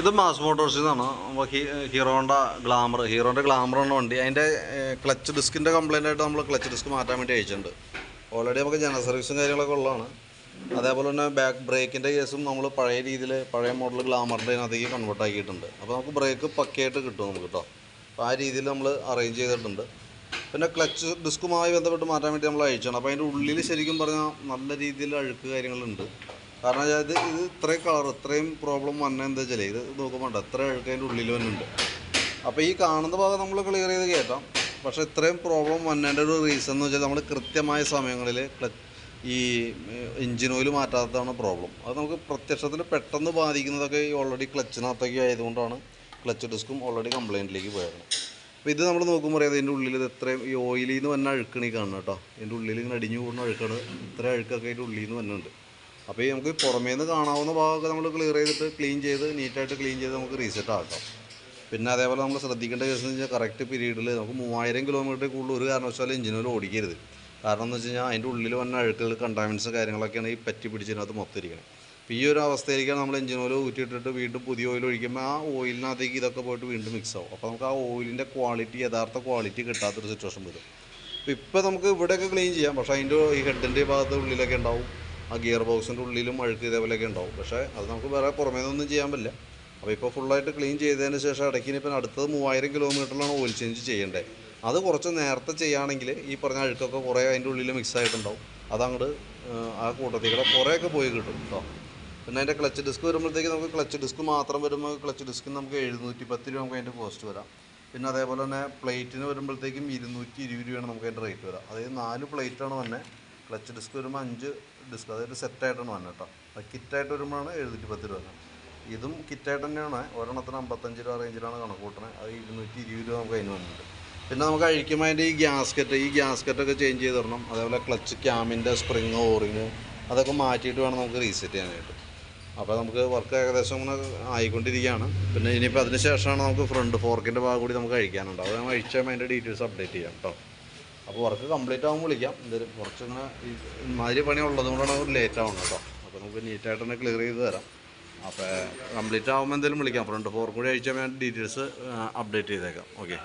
ഇത് മാസ് മോട്ടോഴ്സിൽ നിന്നാണ് ഹീറോണ്ട ഗ്ലാമർ ഹീറോന്റെ ഗ്ലാമറാണ് വണ്ടി. അതിന്റെ ക്ലച്ച് ഡിസ്കിന്റെ കംപ്ലൈന്റ് ആയിട്ട് നമ്മൾ ക്ലച്ച് ഡിസ്ക് മാറ്റാൻ വേണ്ടി അയച്ചിട്ടുണ്ട്. ഓൾറെഡി നമുക്ക് ജനറൽ സർവീസും കാര്യങ്ങളൊക്കെ ഉള്ളതാണ്. അതേപോലെ തന്നെ ബാക്ക് ബ്രേക്കിന്റെ കേസും നമ്മൾ പഴയ രീതിയിൽ പഴയ മോഡൽ ഗ്ലാമറിന്റെ അതിനകത്തേക്ക് കൺവേർട്ട് ആക്കിയിട്ടുണ്ട്. അപ്പോൾ നമുക്ക് ബ്രേക്ക് പക്കയായിട്ട് കിട്ടും നമുക്ക് കേട്ടോ അപ്പോൾ ആ രീതിയിൽ നമ്മൾ അറേഞ്ച് ചെയ്തിട്ടുണ്ട്. പിന്നെ ക്ലച്ച് ഡിസ്കുമായി ബന്ധപ്പെട്ട് മാറ്റാൻ വേണ്ടി നമ്മൾ അയച്ചാണ് അപ്പോൾ അതിന്റെ ഉള്ളിൽ ശരിക്കും പറഞ്ഞാൽ നല്ല രീതിയിൽ അഴുക്ക് കാര്യങ്ങളുണ്ട്. കാരണം ഇത് ഇത് ഇത്രയും കളർ ഇത്രയും പ്രോബ്ലം വന്ന എന്താ വെച്ചാൽ ഇത് നോക്കുമ്പോൾ എത്ര അഴുക്ക് അതിന്റെ ഉള്ളിൽ വന്നുണ്ട് അപ്പോൾ ഈ കാണുന്ന ഭാഗം നമ്മൾ ക്ലിയർ ചെയ്ത് കയറ്റാം പക്ഷേ ഇത്രയും പ്രോബ്ലം വന്നതിന്റെ ഒരു റീസൺ എന്ന് വെച്ചാൽ നമ്മൾ കൃത്യമായ സമയങ്ങളിൽ ഈ എഞ്ചിൻ ഓയിൽ മാറ്റാത്തതാണ് പ്രോബ്ലം അത് നമുക്ക് പ്രത്യക്ഷത്തിൽ പെട്ടെന്ന് ബാധിക്കുന്നതൊക്കെ ഈ ഓൾറെഡി ക്ലച്ചിനകത്തൊക്കെ ആയതുകൊണ്ടാണ് ക്ലച്ച് ഡിസ്കും ഓൾറെഡി കംപ്ലയിന്റിലേക്ക് പോയത്. അപ്പോൾ ഇത് നമ്മൾ നോക്കുമ്പോൾ അറിയാം ഇതിന്റെ ഉള്ളിൽ ഇത് എത്രയും ഈ ഓയിലിൽ നിന്ന് വന്ന അഴുക്കണി കാണണം കേട്ടോ. ഇതിന്റെ ഉള്ളിൽ ഇങ്ങനെ അടിഞ്ഞു കൂടുന്ന അഴുക്കാണ് ഇത്ര അഴുക്കൊക്കെ അതിന്റെ ഉള്ളിൽ നിന്ന് വന്നുണ്ട് അപ്പോൾ ഈ നമുക്ക് പുറമേ നിന്ന് കാണാവുന്ന ഭാഗമൊക്കെ നമ്മൾ ക്ലിയർ ചെയ്തിട്ട് ക്ലീൻ ചെയ്ത് നീറ്റായിട്ട് ക്ലീൻ ചെയ്ത് നമുക്ക് റീസെറ്റ് ആക്കാം. പിന്നെ അതേപോലെ നമ്മൾ ശ്രദ്ധിക്കേണ്ട കേസ് എന്ന് വെച്ചാൽ കറക്റ്റ് പീരീഡിൽ നമുക്ക് മൂവായിരം കിലോമീറ്റർ കൂടുതൽ ഒരു കാരണവശാലും എഞ്ചിനോയിൽ ഓടിക്കരുത്. കാരണം എന്ന് വെച്ച് കഴിഞ്ഞാൽ അതിന്റെ ഉള്ളിൽ വന്ന അഴുക്കുകൾ കണ്ടാമിൻസ് കാര്യങ്ങളൊക്കെയാണ് ഈ പറ്റി പിടിച്ചതിനകത്ത് മൊത്തം ഇരിക്കുന്നത് അപ്പോൾ ഈ ഒരു അവസ്ഥയിലേക്കാണ് നമ്മൾ എഞ്ചിൻ ഓയിൽ ഊറ്റിയിട്ടിട്ട് വീണ്ടും പുതിയ ഓയിൽ ഒഴിക്കുമ്പോൾ ആ ഓയിലിനകത്തേക്ക് ഇതൊക്കെ പോയിട്ട് വീണ്ടും മിക്സ് ആവും. അപ്പോൾ നമുക്ക് ആ ഓയിലിന്റെ ക്വാളിറ്റി യഥാർത്ഥ ക്വാളിറ്റി കിട്ടാത്തൊരു സിറ്റുവേഷൻ വരും. അപ്പോൾ ഇപ്പോൾ നമുക്ക് ഇവിടെയൊക്കെ ക്ലീൻ ചെയ്യാം. പക്ഷേ അതിന്റെ ഈ ഹെഡിന്റെ ഭാഗത്ത് ഉള്ളിലൊക്കെ ഉണ്ടാവും. ആ ഗിയർ ബോക്സിന്റെ ഉള്ളിലും അഴുക്ക് ഇതേപോലെയൊക്കെ ഉണ്ടാവും. പക്ഷേ അത് നമുക്ക് വേറെ പുറമേ നിന്നൊന്നും ചെയ്യാൻ പറ്റില്ല. അപ്പോൾ ഇപ്പോൾ ഫുള്ളായിട്ട് ക്ലീൻ ചെയ്തതിന് ശേഷം ഇടയ്ക്ക് ഇപ്പം അടുത്തത് മൂവായിരം കിലോമീറ്ററിലാണ് ഓയിൽ ചേഞ്ച് ചെയ്യേണ്ടത്. അത് കുറച്ച് നേരത്തെ ചെയ്യുകയാണെങ്കിൽ ഈ പറഞ്ഞ അഴുക്കൊക്കെ കുറേ അതിന്റെ ഉള്ളിൽ മിക്സ് ആയിട്ടുണ്ടാവും. അതങ്ങോട്ട് ആ കൂട്ടത്തിൽ കൂടെ കുറേയൊക്കെ പോയി കിട്ടും കേട്ടോ പിന്നെ അതിന്റെ ക്ലച്ച് ഡിസ്ക് വരുമ്പോഴത്തേക്ക് നമുക്ക് ക്ലച്ച് ഡിസ്ക് മാത്രം വരുമ്പോൾ ക്ലച്ച് ഡിസ്കിന് നമുക്ക് എഴുന്നൂറ്റി പത്ത് രൂപ നമുക്ക് അതിന്റെ കോസ്റ്റ് വരാം. പിന്നെ അതേപോലെ തന്നെ പ്ലേറ്റിന് വരുമ്പോഴത്തേക്കും ഇരുന്നൂറ്റി ഇരുപത് രൂപയാണ് നമുക്ക് അതിന്റെ റേറ്റ് വരാം. അതായത് നാല് പ്ലേറ്റാണ് വന്നെ ക്ലച്ച് ഡിസ്ക് വരുമ്പോൾ അഞ്ച് ഡിസ്ക് അതായത് സെറ്റായിട്ടാണ് വന്നത് കേട്ടോ. അത് കിറ്റായിട്ട് വരുമ്പോഴാണ് എഴുന്നൂറ്റി പത്ത് രൂപ ഇതും കിറ്റായിട്ട് തന്നെയാണ്. ഒരെണ്ണത്തിന് അമ്പത്തഞ്ച് രൂപ റേഞ്ചിലാണ് കണക്ക് കൂട്ടണത് അത് ഇരുന്നൂറ്റി ഇരുപത് രൂപ നമുക്ക് അതിന് വന്നിട്ടുണ്ട് പിന്നെ നമുക്ക് അഴിക്കുമ്പോൾ അതിന്റെ ഈ ഗ്യാസ്കറ്റ് ഈ ഗ്യാസ്കറ്റൊക്കെ ചേഞ്ച് ചെയ്ത് തരണം. അതേപോലെ ക്ലച്ച് ക്യാമിന്റെ സ്പ്രിങ് ഓറിങ് അതൊക്കെ മാറ്റിയിട്ട് വേണം നമുക്ക് റീസെറ്റ് ചെയ്യാനായിട്ട്. അപ്പോൾ നമുക്ക് വർക്ക് ഏകദേശം ഇങ്ങനെ ആയിക്കൊണ്ടിരിക്കുകയാണ്. പിന്നെ ഇനിയിപ്പോൾ അതിന് ശേഷമാണ് നമുക്ക് ഫ്രണ്ട് ഫോർക്കിന്റെ ഭാഗം കൂടി നമുക്ക് അഴിക്കാനുണ്ട്. അത് നമ്മൾ അഴിച്ചാൽ അതിന്റെ ഡീറ്റെയിൽസ് അപ്ഡേറ്റ് ചെയ്യാം കേട്ടോ. അപ്പോൾ വർക്ക് കംപ്ലീറ്റ് ആകുമ്പോൾ വിളിക്കാം. എന്തായാലും കുറച്ചിങ്ങനെ ഈ ഇമാതിരി പണി ഉള്ളത് കൊണ്ടാണ് ലേറ്റ് ആവുന്നത് കേട്ടോ. അപ്പോൾ നമുക്ക് നീറ്റായിട്ട് തന്നെ ക്ലിയർ ചെയ്ത് തരാം. അപ്പോൾ കംപ്ലീറ്റ് ആകുമ്പോൾ എന്തെങ്കിലും വിളിക്കാം. ഫ്രണ്ട് ഫോർ കൂടി അയച്ചാൽ ഞാൻ ഡീറ്റെയിൽസ് അപ്ഡേറ്റ് ചെയ്തേക്കാം. ഓക്കെ